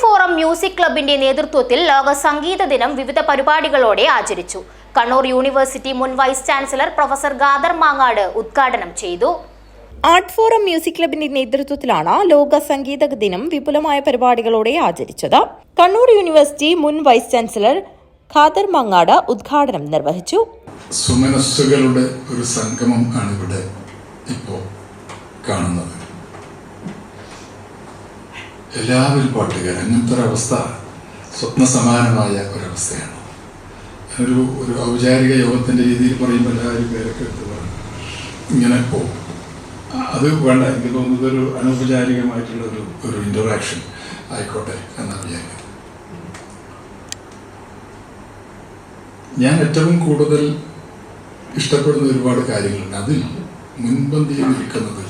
Forum music ക്ലബിന്റെ നേതൃത്വത്തിൽ ലോക സംഗീത ദിനം വിവിധ പരിപാടികളോടെ ആചരിച്ചു. കണ്ണൂർ യൂണിവേഴ്സിറ്റി മുൻ vice chancellor professor Khader Mangad ഉദ്ഘാടനം ചെയ്തു. ആർട്ട് ഫോറം മ്യൂസിക് ക്ലബിന്റെ നേതൃത്വത്തിലാണ് ലോക സംഗീത ദിനം വിപുലമായ പരിപാടികളോടെ ആചരിച്ചത്. കണ്ണൂർ യൂണിവേഴ്സിറ്റി മുൻ വൈസ് ചാൻസലർ ഖാദർ മങ്ങാട് ഉദ്ഘാടനം നിർവഹിച്ചു. സുമനസ്സുകളുടെ ഒരു സംഗമം ആണ് ഇവിടെ ഇപ്പോൾ കാണുന്നത്. എല്ലാവരും പാട്ടുകാർ അങ്ങനത്തെ ഒരവസ്ഥ സ്വപ്ന സമാനമായ ഒരവസ്ഥയാണ്. ഒരു ഒരു ഔപചാരിക യോഗത്തിന്റെ രീതിയിൽ പറയുമ്പോൾ എല്ലാവരും പേരൊക്കെ എടുത്ത് പറയും ഇങ്ങനെ പോകും അത് വേണ്ട എനിക്ക് തോന്നുന്നത് ഒരു അനൗപചാരികമായിട്ടുള്ള ഒരു ഒരു ഇന്ററാക്ഷൻ ആയിക്കോട്ടെ എന്നാണ് വിചാരിക്കുന്നത്. ഞാൻ ഏറ്റവും കൂടുതൽ ഇഷ്ടപ്പെടുന്ന ഒരുപാട് കാര്യങ്ങളുണ്ട്. അതിൽ മുൻപന്തിയിൽ നിൽക്കുന്നത്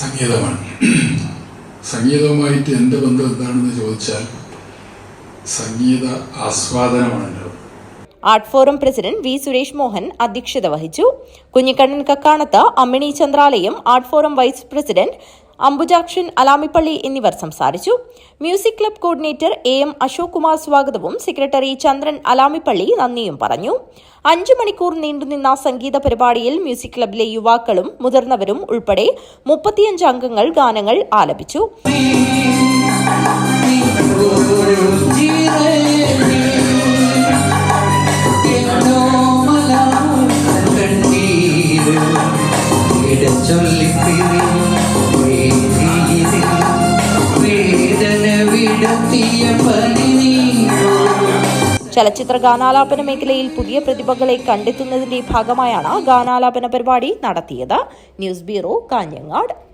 സംഗീതമാണ്. സംഗീതവുമായിട്ട് എന്റെ ബന്ധം എന്താണെന്ന് ചോദിച്ചാൽ സംഗീത ആസ്വാദനമാണ് എന്റെ art forum president V Suresh Mohan അധ്യക്ഷത വഹിച്ചു. Kunhikannan Kakkanath Ammini Chandralayam art forum vice president Ambujakshan Alamippalli എന്നിവർ സംസാരിച്ചു. Music club coordinator A M Ashok Kumar സ്വാഗതവും സെക്രട്ടറി ചന്ദ്രൻ അലാമിപ്പള്ളി നന്ദിയും പറഞ്ഞു. അഞ്ചു മണിക്കൂർ നീണ്ടുനിന്ന സംഗീത പരിപാടിയിൽ മ്യൂസിക് ക്ലബിലെ യുവാക്കളും മുതിർന്നവരും ഉൾപ്പെടെ മുപ്പത്തിയഞ്ച് അംഗങ്ങൾ ഗാനങ്ങൾ ആലപിച്ചു. ചലച്ചിത്ര ഗാനാലാപന മേഖലയിൽ പുതിയ പ്രതിഭകളെ കണ്ടെത്തുന്നതിന്റെ ഭാഗമായാണ് ഗാനാലാപന പരിപാടി നടത്തിയത്. News bureau Kanhangad.